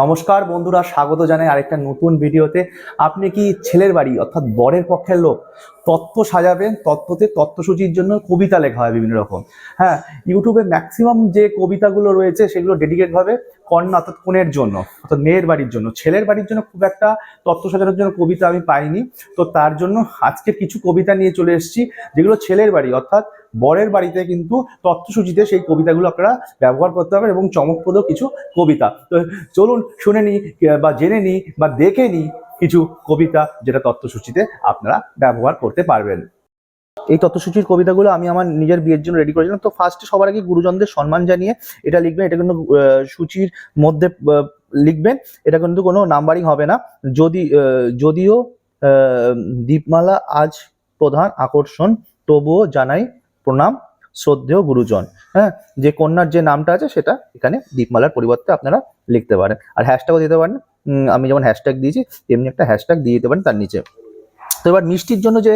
নমস্কার বন্ধুরা, স্বাগত জানাই আরেকটা নতুন ভিডিওতে। আপনি কি ছেলের বাড়ি অর্থাৎ বরের পক্ষের লোক? তত্ত্ব সাজাবেন, তত্ত্বতে তত্ত্বসূচির জন্য কবিতা লেখা হয় বিভিন্ন রকম। হ্যাঁ ইউটিউবে ম্যাক্সিমাম যে কবিতাগুলো রয়েছে সেগুলো ডেডিকেটভাবে কন্যা অর্থাৎ কনের জন্য, অর্থাৎ মেয়ের বাড়ির জন্য, ছেলের বাড়ির জন্য খুব একটা তত্ত্ব সাজানোর জন্য কবিতা আমি পাইনি। তো তার জন্য আজকে কিছু কবিতা নিয়ে চলে এসেছি, যেগুলো ছেলের বাড়ি, অর্থাৎ বরের বাড়িতে কিন্তু তত্ত্বসূচিতে সেই কবিতাগুলো আপনারা ব্যবহার করতে পারবেন এবং চমকপ্রদ কিছু কবিতা। তো চলুন শুনে নিই বা জেনে নিই বা দেখে নিই কিছু কবিতা যেটা তত্ত্বসূচিতে আপনারা ব্যবহার করতে পারবেন। এই তত্ত্বসূচির কবিতাগুলো আমি আমার নিজের বিয়ের জন্য রেডি করেছিলাম। তো ফার্স্টে সবার আগে গুরুজনদের সম্মান জানিয়ে এটা লিখবেন, এটা কিন্তু সূচির মধ্যে লিখবেন, এটা কিন্তু কোনো নাম্বারিং হবে না। যদি যদিও দীপমালা আজ প্রধান আকর্ষণ, তবুও জানাই প্রণাম। শ্রদ্ধেয় গুরুজন হ্যাঁ? যে কন্যার যে নামটা আছে সেটা এখানে দীপমালার পরিবর্তে আপনারা লিখতে পারেন। আর হ্যাশট্যাগও দিতে পারেন। আমি যেমন হ্যাশট্যাগ দিয়েছি, তেমনি একটা হ্যাশট্যাগ দিয়ে দিতে পারেন তার নিচে। তো এবার মিষ্টির জন্য যে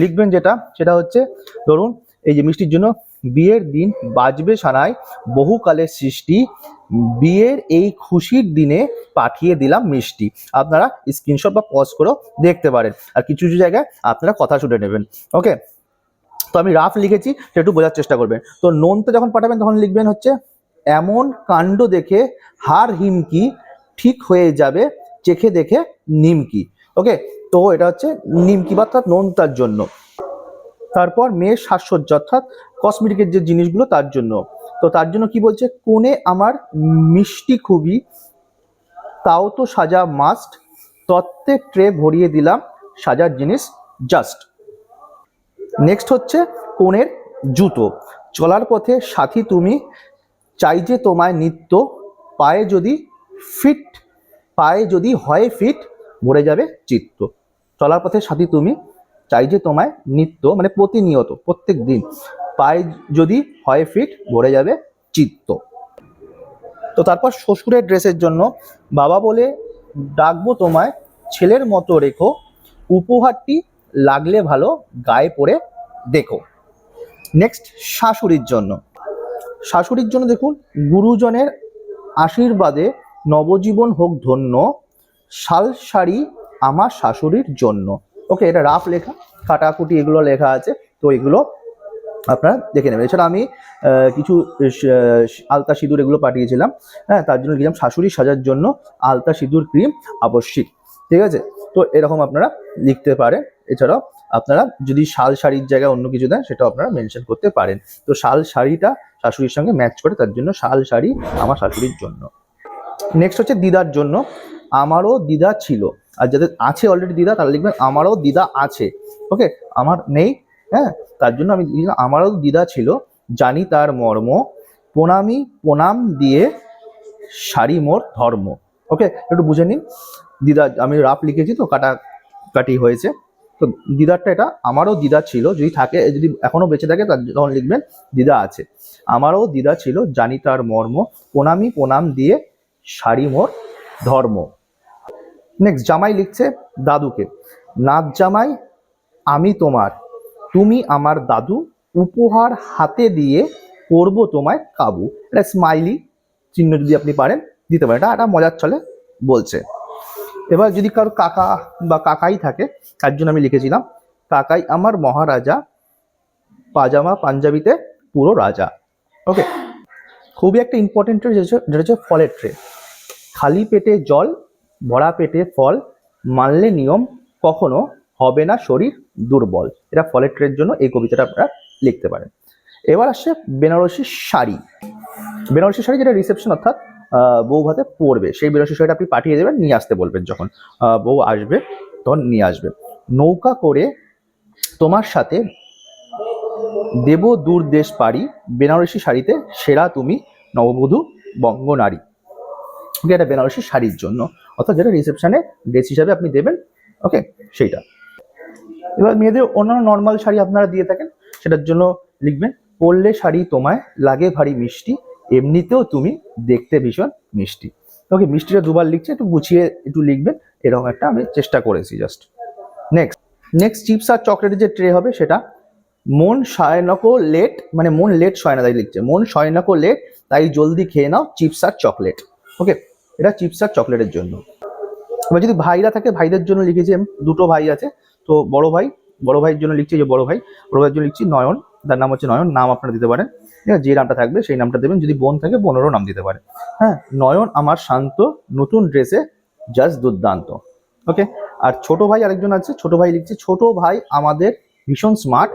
লিখবেন যেটা, সেটা হচ্ছে, ধরুন, এই যে মিষ্টির জন্য বিয়ের দিন বাজবে সানায় বহুকালের সৃষ্টি, বিয়ের এই খুশির দিনে পাঠিয়ে দিলাম মিষ্টি। আপনারা স্ক্রিনশট বা পজ করেও দেখতে পারেন। আর কিছু কিছু জায়গায় আপনারা কথা শুনে নেবেন। ওকে তো আমি রাফ লিখেছি, সেটা বোঝার চেষ্টা করবেন। তো নোনতে যখন পাঠাবেন, তখন লিখবেন হচ্ছে, এমন কাণ্ড দেখে হার হিমকি, ঠিক হয়ে যাবে, চেখে দেখে নিমকি। ওকে তো এটা হচ্ছে নিমকি অর্থাৎ নোনতার জন্য। তারপর মেয়ের সাজসজ্জা অর্থাৎ কসমেটিকের যে জিনিসগুলো তার জন্য। তো তার জন্য কি বলছে, কোণে আমার মিষ্টি খুবই, তাও তো সাজা মাস্ট তত্ত্বে ট্রে ভরিয়ে দিলাম, সাজার জিনিস জাস্ট নেক্সট হচ্ছে কোণের জুতো। চলার পথে সাথী তুমি চাই যে তোমায় নিত্য, পায়ে যদি ফিট পায়ে যদি হয় ফিট ভরে যাবে চিত্ত। চলার পথে সাথী তুমি চাই যে তোমায় নিত্য মানে প্রতিনিয়ত, প্রত্যেক দিন, পায়ে যদি হয় ফিট ভরে যাবে চিত্ত। তো তারপর শ্বশুরের ড্রেসের জন্য বাবা বলে, ডাকবো তোমায়, ছেলের মতো রেখো, উপহারটি লাগলে ভালো, গায়ে পরে দেখো। নেক্সট শাশুড়ির জন্য। শাশুড়ির জন্য দেখুন, গুরুজনের আশীর্বাদে নবজীবন হোক ধন্য, শাল শাড়ি আমার শাশুড়ির জন্য। ওকে এটা রাফ লেখা, কাটাকুটি এগুলো লেখা আছে, তো এগুলো আপনারা দেখে নেবেন। এছাড়া আমি কিছু আলতা সিঁদুর এগুলো পাঠিয়েছিলাম। হ্যাঁ তার জন্য লিখলাম, শাশুড়ি সাজার জন্য আলতা সিঁদুর ক্রিম আবশ্যিক। ঠিক আছে? তো এরকম আপনারা লিখতে পারেন। এছাড়াও আপনারা যদি শাল শাড়ির জায়গায় অন্য কিছু দেন, সেটাও আপনারা মেনশন করতে পারেন। তো শাল শাড়িটা শাশুড়ির সঙ্গে ম্যাচ করে, তার জন্য শাল শাড়ি আমার শাশুড়ির জন্য। নেক্সট হচ্ছে দিদার জন্য। আমারও দিদা ছিল। আর যাদের আছে অলরেডি দিদা, তারা লিখবেন, আমারও দিদা আছে। ওকে আমার নেই হ্যাঁ? তার জন্য আমি আমারও দিদা ছিল। জানি তার মর্ম। প্রণামী, প্রণাম দিয়ে শাড়ি মোর ধর্ম। ওকে একটু বুঝে নিন। দিদা, আমি রাফ লিখেছি তো কাটা কাটি হয়েছে। তো দিদারটা এটা, আমারও দিদা ছিল, যদি থাকে, যদি এখনও বেঁচে থাকে তখন লিখবেন, দিদা আছে। আমারও দিদা ছিল জানি তার মর্ম, প্রণামী প্রণাম দিয়ে শাড়ি মোর ধর্ম। নেক্সট জামাই লিখছে দাদুকে নাচ জামাই, আমি তোমার, তুমি আমার দাদু, উপহার হাতে দিয়ে করব তোমায় কাবু। এটা স্মাইলি চিহ্ন যদি আপনি পারেন, দিতে পারেন। এটা একটা মজার ছলে বলছে। এবার যদি কারও কাকা বা কাকাই থাকে, তার জন্য আমি লিখেছিলাম, কাকাই আমার মহারাজা, পাজামা পাঞ্জাবিতে পুরো রাজা। ওকে খুবই একটা ইম্পর্টেন্ট ট্রে যেটা হচ্ছে ফলের ট্রে খালি পেটে জল, ভরা পেটে ফল, মানলে নিয়ম কখনো হবে না শরীর দুর্বল। এটা ফলের ট্রের জন্য এই কবিতাটা আপনারা লিখতে পারেন। এবার আসছে বেনারসি শাড়ি। বেনারসি শাড়ি যেটা রিসেপশন অর্থাৎ বউ ভাতে পরবে সেই বেনারসি শাড়িটা আপনি পাঠিয়ে দেবেন, নিয়ে আসতে বলবেন যখন। বউ আসবে, তখন নিয়ে আসবে। নৌকা করে তোমার সাথে দেব দূর দেশ পারি বেনারসি শাড়িতে সেরা তুমি নববধূ বঙ্গ নারী ওকে, এটা বেনারসি শাড়ির জন্য। অর্থাৎ যেটা রিসেপশনে ড্রেস হিসাবে আপনি দেবেন। ওকে, সেইটা। এবার মেয়েদের অন্যান্য নর্মাল শাড়ি আপনারা দিয়ে থাকেন। সেটার জন্য লিখবেন, পরলে শাড়ি তোমায় লাগে ভারী মিষ্টি। এমনিতেও তুমি দেখতে ভীষণ মিষ্টি। ওকে, মিষ্টিটা দুবার লিখছে, একটু গুছিয়ে একটু লিখবেন, এরকম একটা আমি চেষ্টা করেছি জাস্ট নেক্সট নেক্সট চিপস আর চকলেটের যে ট্রে হবে সেটা, মন শয়নকো লেট মানে মন লেট শয় না তাই লিখছে, মন শয়নকো লেট তাই জলদি খেয়ে নাও চিপস আর চকলেট ওকে, এটা চিপস আর চকলেটের জন্য। এবার যদি ভাইরা থাকে, ভাইদের জন্য লিখেছি দুটো ভাই আছে, তো বড় ভাই, বড় ভাইয়ের জন্য লিখছি যে বড় ভাই, বড় ভাইয়ের জন্য লিখছি নয়ন, তার নাম হচ্ছে নয়ন, নাম আপনারা দিতে পারেন। যে নামটা থাকবে সেই নামটা দেবেন। যদি বোন থাকে, বোনেরও নাম দিতে পারে। হ্যাঁ নয়ন আমার শান্ত, নতুন ড্রেসে জাস্ট দুর্দান্ত। ওকে আর ছোট ভাই আরেকজন আছে, ছোট ভাই লিখছে, ছোট ভাই আমাদের ভীষণ স্মার্ট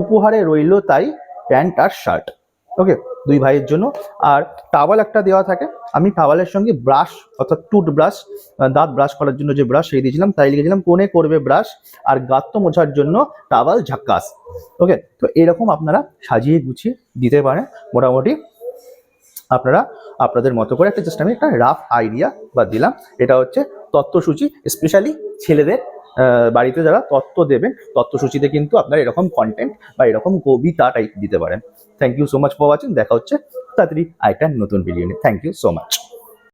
উপহারে রইল তাই প্যান্ট আর শার্ট ওকে দুই ভাইয়ের জন্য। আর টাওয়াল একটা দেওয়া থাকে। আমি টাওয়ালের সঙ্গে ব্রাশ অর্থাৎ টুথ ব্রাশ দাঁত ব্রাশ করার জন্য যে ব্রাশ সেই দিয়েছিলাম, তাই লিখেছিলাম কোনে করবে ব্রাশ আর গাত্ত মোছার জন্য টাওয়াল ঝাক্কাস। ওকে তো এরকম আপনারা সাজিয়ে গুছিয়ে দিতে পারেন। মোটামুটি আপনারা আপনাদের মতো করে একটা জাস্ট আমি একটা রাফ আইডিয়া বা দিলাম। এটা হচ্ছে তত্ত্বসূচি স্পেশালি ছেলেদের বাড়িতে যারা তত্ত্ব দেবেন, তত্ত্বসূচিতে কিন্তু আপনারা এরকম কন্টেন্ট বা এরকম কবিতা টাইপ দিতে পারেন। Thank you so much for watching দেখা হচ্ছে তাড়াতাড়ি আরেকটা নতুন ভিডিও নিয়ে। Thank you so much